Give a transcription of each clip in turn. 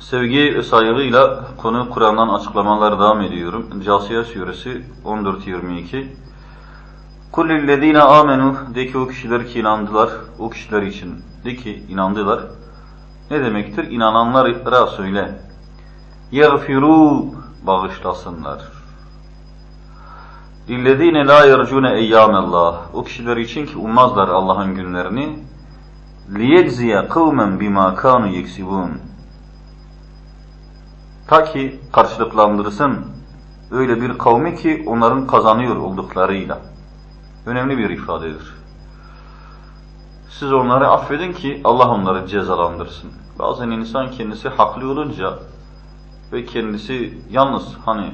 Sevgi ve saygıyla konu Kur'an'dan açıklamalar devam ediyorum. Casiye suresi 14-22 Kul lillezine amenu de ki o kişiler ki inandılar, o kişiler için de ki inandılar. Ne demektir? İnananlara söyle. Yagfiru bağışlasınlar. Lillezine la yercune eyyamellah. O kişiler için ki ummazlar Allah'ın günlerini. Liyecziye kavmen bima kanu yeksibun. Ta ki karşılıklandırsın öyle bir kavmi ki onların kazanıyor olduklarıyla. Önemli bir ifadedir. Siz onları affedin ki Allah onları cezalandırsın. Bazen insan kendisi haklı olunca ve kendisi yalnız hani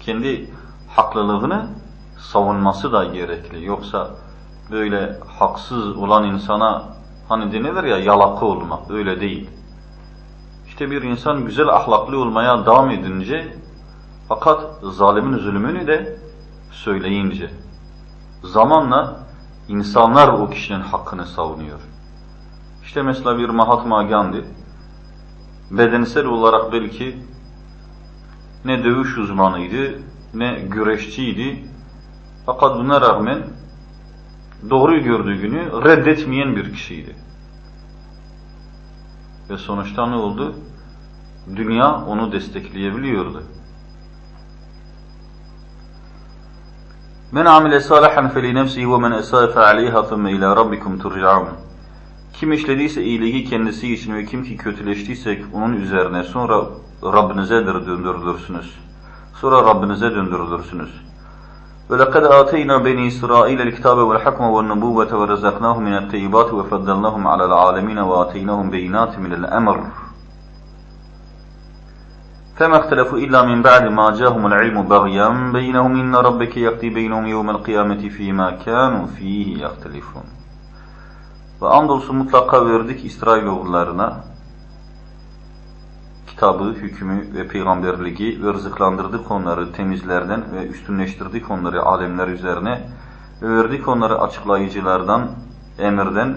kendi haklılığını savunması da gerekli. Yoksa böyle haksız olan insana hani denilir ya yalakı olma öyle değil. İşte bir insan güzel ahlaklı olmaya devam edince fakat zalimin zulmünü de söyleyince zamanla insanlar o kişinin hakkını savunuyor. İşte mesela bir Mahatma Gandhi bedensel olarak belki ne dövüş uzmanıydı ne güreşçiydi. Fakat buna rağmen doğruyu gördüğü günü reddetmeyen bir kişiydi. Ve sonuçta ne oldu? Dünya onu destekleyebiliyordu. Men amile salihan feli nefsihi ve men esâe fe aleyha thumme ila rabbikum turcaun. Kim işlediyse iyiliği kendisi için ve kim ki kötüleştiyse onun üzerine sonra Rabbinize döndürülürsünüz. Sonra Rabbinize döndürülürsünüz. وَلَقَدْ آتَيْنَا بَنِي إِسْرَائِيلَ الْكِتَابَ وَالْحَكْمَ وَالنُّبُوَّةَ وَرَزَقْنَاهُمْ مِنَ الطَّيِّبَاتِ وَفَضَّلْنَاهُمْ عَلَى الْعَالَمِينَ وَآتَيْنَاهُمْ بَيِّنَاتٍ مِنَ الْأَمْرِ. فما اختلفوا إلا من بعد ما جاءهم العلم بغيا بينهم إن ربك يقضي بينهم يوم القيامة فيما كانوا فيه يختلفون. Ve andolsun mutlaka verdik İsrailoğullarına kitabı, hükmü ve peygamberliği ve rızıklandırdık onları temizlerden ve üstünleştirdik onları alemler üzerine ve verdik onları açıklayıcılardan, emirden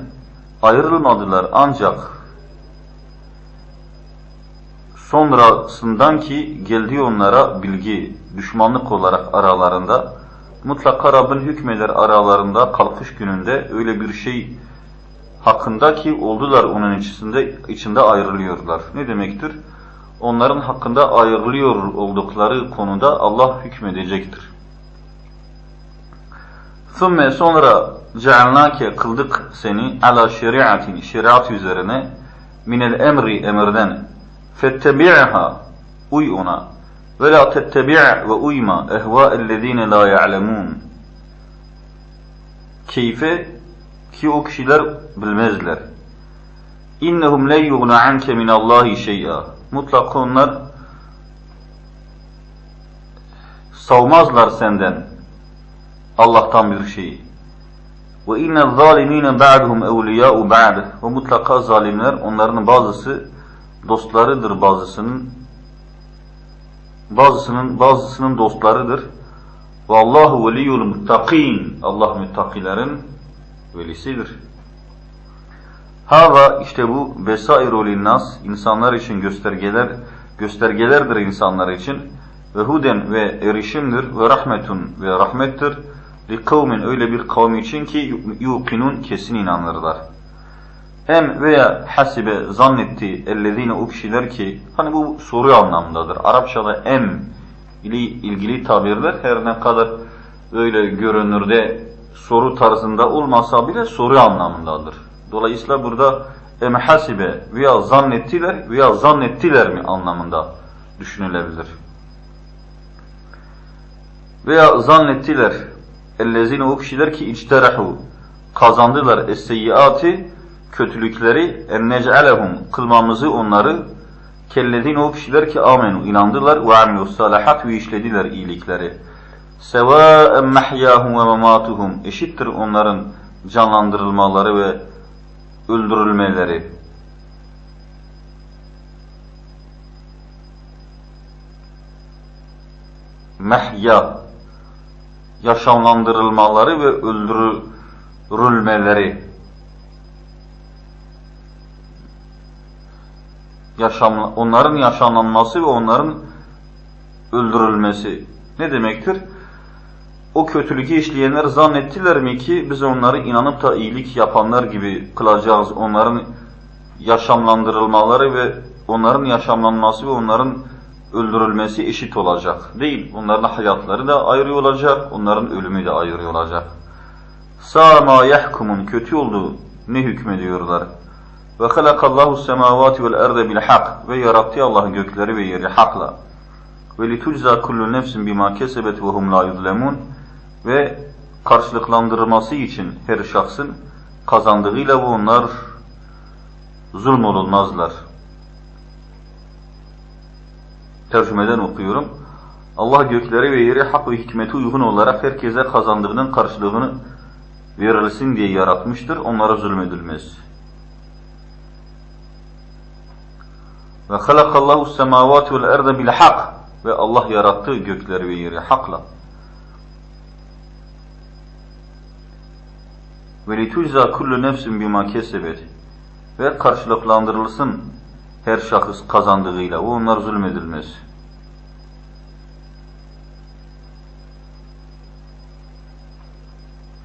ayrılmadılar ancak sonrasından ki geldi onlara bilgi, düşmanlık olarak aralarında mutlaka Rabbin hükmeder aralarında kalkış gününde öyle bir şey hakkında ki oldular onun içinde, içinde ayrılıyorlar. Ne demektir? Onların hakkında ayrılıyor oldukları konuda Allah hükmedecektir. ثُمَّ sonra cealnake kıldık seni ala şeriatin şeriat üzerine minel emri emirden fettebi'ha uy ona ve la tettebi' ve uyma ehva'ellezine la ya'lemun keyfe ki o kişiler bilmezler. İnnehum le yughna anke min Allahi şey'a. Mutlaka onlar savmazlar senden Allah'tan bir şeyi. Ve inne zalimine ba'duhum evliya'u ba'd. Ve mutlaka zalimler onların bazısı dostlarıdır bazısının bazısının bazısının dostlarıdır. Ve Allahu veliyul muttakin. Allah müttakilerin velisidir. Hava işte bu besairu linnas insanlar için göstergeler göstergelerdir insanlar için ve huden ve erişimdir ve rahmetun ve rahmettir li kavmin öyle bir kavm için ki yuqinun kesin inanırlar. Em veya hasibe zannetti ellezine o kişiler ki hani bu soru anlamındadır. Arapçada em ile ilgili tabirler her ne kadar öyle görünürde soru tarzında olmasa bile soru anlamındadır. Dolayısıyla burada emhasibe veya zannettiler veya zannettiler mi anlamında düşünülebilir. Veya zannettiler ellezine o kişiler ki içterehu kazandılar es-seyyiati kötülükleri en nec'alehum kılmamızı onları kellezine o kişiler ki amenu inandılar ve amilus salahat ve işlediler iyilikleri. Sevâen mehyâhum ve memâtuhum eşittir onların canlandırılmaları ve öldürülmeleri. Mehya yaşamlandırılmaları ve öldürülmeleri. yaşam, onların yaşanılması ve onların öldürülmesi ne demektir? O kötülüğü işleyenler zannettiler mi ki biz onları inanıp da iyilik yapanlar gibi kılacağız. Onların yaşamlandırılmaları ve onların yaşamlanması ve onların öldürülmesi eşit olacak. Değil. Onların hayatları da ayrı olacak, onların ölümü de ayrı olacak. Sâ mâ yahkumun kötü olduğu ne hükmediyorlar? Ve halakallahu semavati vel erde bil hak ve yarattı Allah gökleri ve yeri hakla. Ve litujza kullu nefsin bima kesebet ve hum ve karşılıklandırılması için her şahsın kazandığıyla ve onlar zulmolunmazlar. Tercümeden okuyorum. Allah gökleri ve yeri hak ve hikmeti uygun olarak herkese kazandığının karşılığını verilsin diye yaratmıştır. Onlara zulmedilmez. Ve halakallahu semavati vel erde bil hak ve Allah yarattı gökleri ve yeri hakla. Ve litujza kullu nefsin bima kesebet ve karşılıklandırılsın her şahıs kazandığıyla. O onlar zulmedilmez.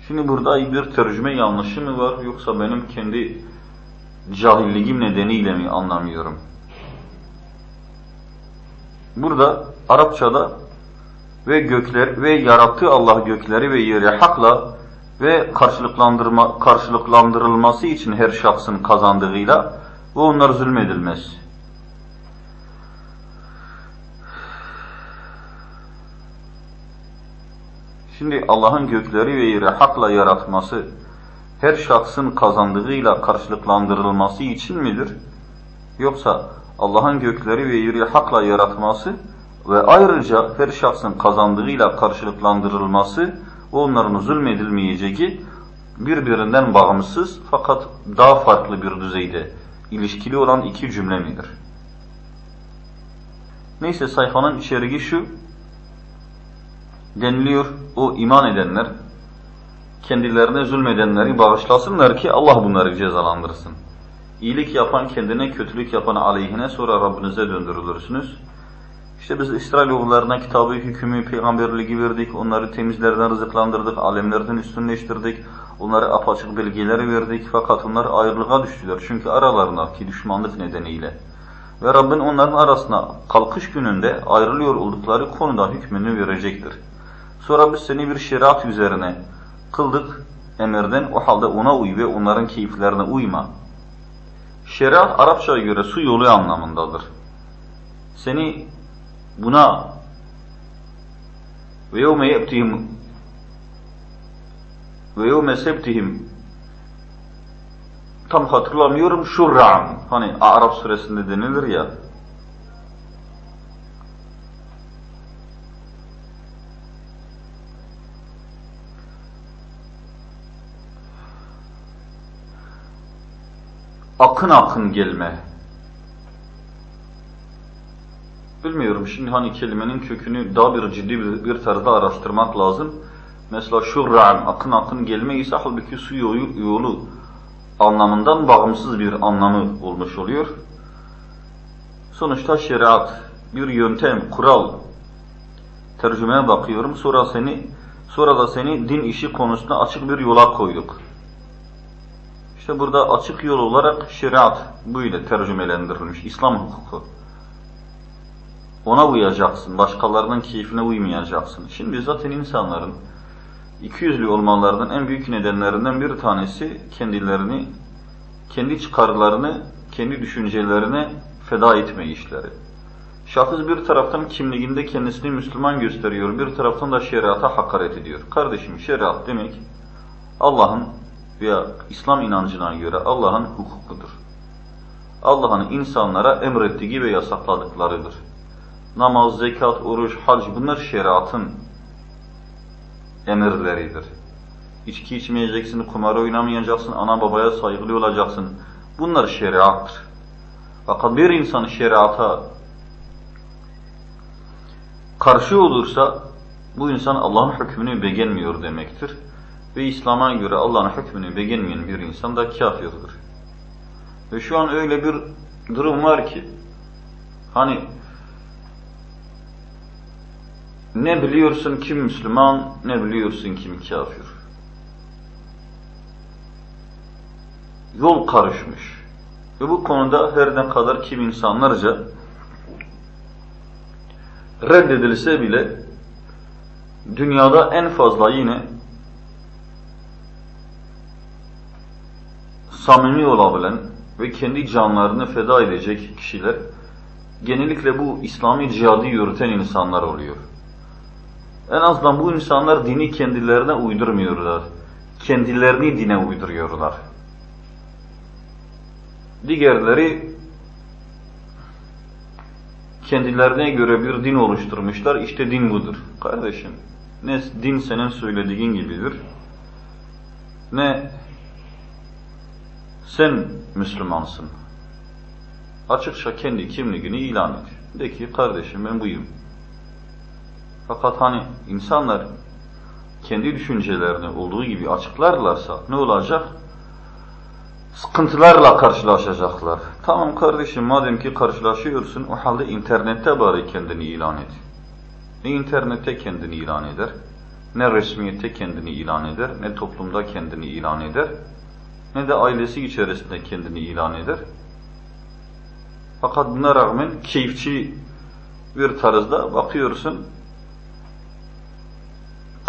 Şimdi burada bir tercüme yanlışı mı var yoksa benim kendi cahilliğim nedeniyle mi anlamıyorum? Burada Arapçada ve gökler ve yarattığı Allah gökleri ve yeri hakla ve karşılıklandırma karşılıklandırılması için her şahsın kazandığıyla ve onlar zulmedilmez. Şimdi Allah'ın gökleri ve yeri hakla yaratması her şahsın kazandığıyla karşılıklandırılması için midir? Yoksa Allah'ın gökleri ve yeri hakla yaratması ve ayrıca her şahsın kazandığıyla karşılıklandırılması ve onların zulmedilmeyeceği birbirinden bağımsız fakat daha farklı bir düzeyde ilişkili olan iki cümle midir? Neyse sayfanın içeriği şu, deniliyor o iman edenler kendilerine zulmedenleri bağışlasınlar ki Allah bunları cezalandırsın. İyilik yapan kendine, kötülük yapan aleyhine sonra Rabbinize döndürülürsünüz. İşte biz İsrailoğullarına kitabı, hükmü, peygamberliği verdik, onları temizlerden rızıklandırdık, alemlerden üstünleştirdik, onlara apaçık bilgileri verdik fakat onlar ayrılığa düştüler. Çünkü aralarındaki düşmanlık nedeniyle. Ve Rabbin onların arasına kalkış gününde ayrılıyor oldukları konuda hükmünü verecektir. Sonra biz seni bir şeriat üzerine kıldık emirden, o halde ona uy ve onların keyiflerine uyma. Şeriat Arapçaya göre su yolu anlamındadır. Seni buna ve yevme ye'tihim ve yevme sebtihim tam hatırlamıyorum şurran hani Arap suresinde denilir ya akın akın gelme. Bilmiyorum şimdi hani kelimenin kökünü daha bir ciddi bir, bir tarzda araştırmak lazım. Mesela şurran, akın akın gelme ise halbuki su yolu, anlamından bağımsız bir anlamı olmuş oluyor. Sonuçta şeriat, bir yöntem, kural tercümeye bakıyorum. Sonra seni sonra da seni din işi konusunda açık bir yola koyduk. İşte burada açık yol olarak şeriat bu ile tercümelendirilmiş. İslam hukuku. Ona uyacaksın. Başkalarının keyfine uymayacaksın. Şimdi zaten insanların ikiyüzlü olmalarının en büyük nedenlerinden bir tanesi kendilerini, kendi çıkarlarını, kendi düşüncelerini feda etme işleri. Şahıs bir taraftan kimliğinde kendisini Müslüman gösteriyor, bir taraftan da şeriata hakaret ediyor. Kardeşim şeriat demek Allah'ın veya İslam inancına göre Allah'ın hukukudur. Allah'ın insanlara emrettiği ve yasakladıklarıdır. Namaz, zekat, oruç, hac bunlar şeriatın emirleridir. İçki içmeyeceksin, kumar oynamayacaksın, ana babaya saygılı olacaksın. Bunlar şeriattır. Fakat bir insan şeriata karşı olursa bu insan Allah'ın hükmünü beğenmiyor demektir. Ve İslam'a göre Allah'ın hükmünü beğenmeyen bir insan da kafirdir. Ve şu an öyle bir durum var ki hani ne biliyorsun kim Müslüman, ne biliyorsun kim kafir. Yol karışmış. Ve bu konuda her ne kadar kim insanlarca reddedilse bile dünyada en fazla yine samimi olabilen ve kendi canlarını feda edecek kişiler genellikle bu İslami cihadı yürüten insanlar oluyor. En azından bu insanlar dini kendilerine uydurmuyorlar. Kendilerini dine uyduruyorlar. Diğerleri kendilerine göre bir din oluşturmuşlar. İşte din budur. Kardeşim, ne din senin söylediğin gibidir, ne sen Müslümansın. Açıkça kendi kimliğini ilan et. De ki kardeşim ben buyum. Fakat hani insanlar kendi düşüncelerini olduğu gibi açıklarlarsa ne olacak? Sıkıntılarla karşılaşacaklar. Tamam kardeşim madem ki karşılaşıyorsun o halde internette bari kendini ilan et. Ne internette kendini ilan eder, ne resmiyette kendini ilan eder, ne toplumda kendini ilan eder, ne de ailesi içerisinde kendini ilan eder. Fakat buna rağmen keyifçi bir tarzda bakıyorsun,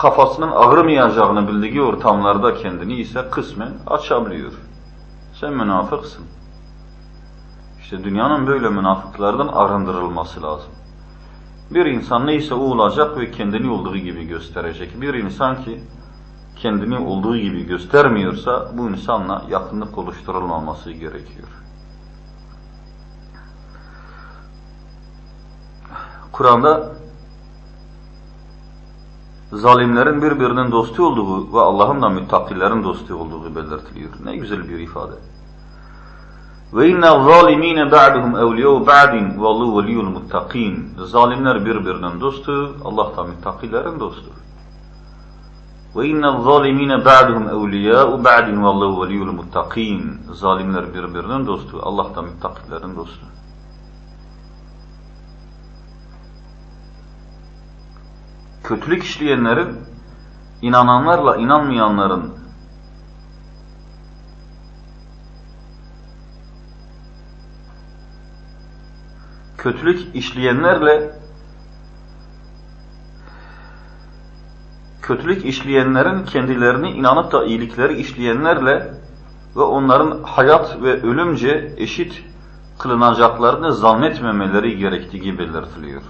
kafasının ağrımayacağını bildiği ortamlarda kendini ise kısmen açabiliyor. Sen münafıksın. İşte dünyanın böyle münafıklardan arındırılması lazım. Bir insan neyse o olacak ve kendini olduğu gibi gösterecek. Bir insan ki kendini olduğu gibi göstermiyorsa bu insanla yakınlık oluşturulmaması gerekiyor. Kur'an'da zalimlerin birbirinin dostu olduğu ve Allah'ın da müttakilerin dostu olduğu belirtiliyor. Ne güzel bir ifade. Ve inna zalimine ba'duhum evliyâ ba'din ve Allah veliyul muttakin. Zalimler birbirinin dostu, Allah da müttakilerin dostu. Ve inna zalimine ba'duhum evliyâ ba'din ve Allah veliyul muttakin. Zalimler birbirinin dostu, Allah da müttakilerin dostu. Kötülük işleyenlerin inananlarla inanmayanların kötülük işleyenlerle kötülük işleyenlerin kendilerini inanıp da iyilikleri işleyenlerle ve onların hayat ve ölümce eşit kılınacaklarını zannetmemeleri gerektiği belirtiliyor.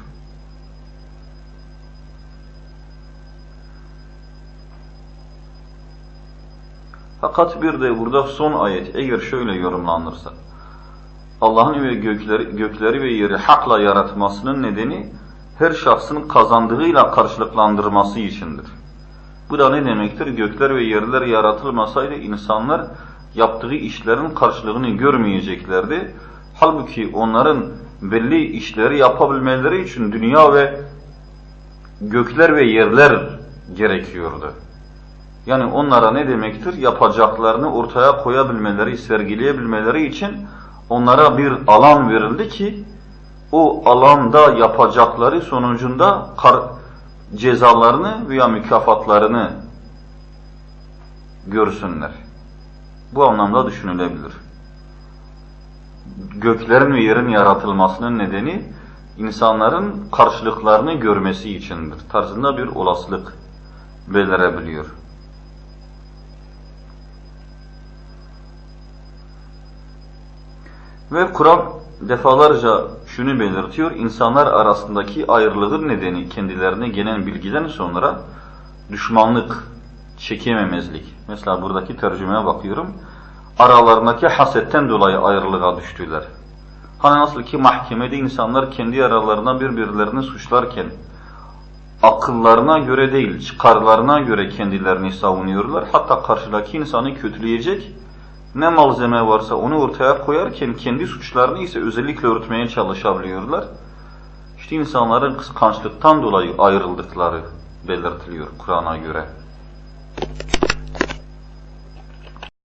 Fakat bir de burada son ayet eğer şöyle yorumlanırsa Allah'ın ve gökleri, gökleri ve yeri hakla yaratmasının nedeni her şahsın kazandığıyla karşılıklandırması içindir. Bu da ne demektir? Gökler ve yerler yaratılmasaydı insanlar yaptığı işlerin karşılığını görmeyeceklerdi. Halbuki onların belli işleri yapabilmeleri için dünya ve gökler ve yerler gerekiyordu. Yani onlara ne demektir? Yapacaklarını ortaya koyabilmeleri, sergileyebilmeleri için onlara bir alan verildi ki o alanda yapacakları sonucunda cezalarını veya mükafatlarını görsünler. Bu anlamda düşünülebilir. Göklerin ve yerin yaratılmasının nedeni insanların karşılıklarını görmesi içindir. Tarzında bir olasılık belirebiliyor. Ve Kur'an defalarca şunu belirtiyor, insanlar arasındaki ayrılığın nedeni kendilerine gelen bilgiden sonra düşmanlık, çekememezlik. Mesela buradaki tercümeye bakıyorum, aralarındaki hasetten dolayı ayrılığa düştüler. Hani nasıl ki mahkemede insanlar kendi aralarına birbirlerini suçlarken, akıllarına göre değil, çıkarlarına göre kendilerini savunuyorlar. Hatta karşıdaki insanı kötüleyecek, ne malzeme varsa onu ortaya koyarken kendi suçlarını ise özellikle örtmeye çalışabiliyorlar. İşte insanların kıskançlıktan dolayı ayrıldıkları belirtiliyor Kur'an'a göre.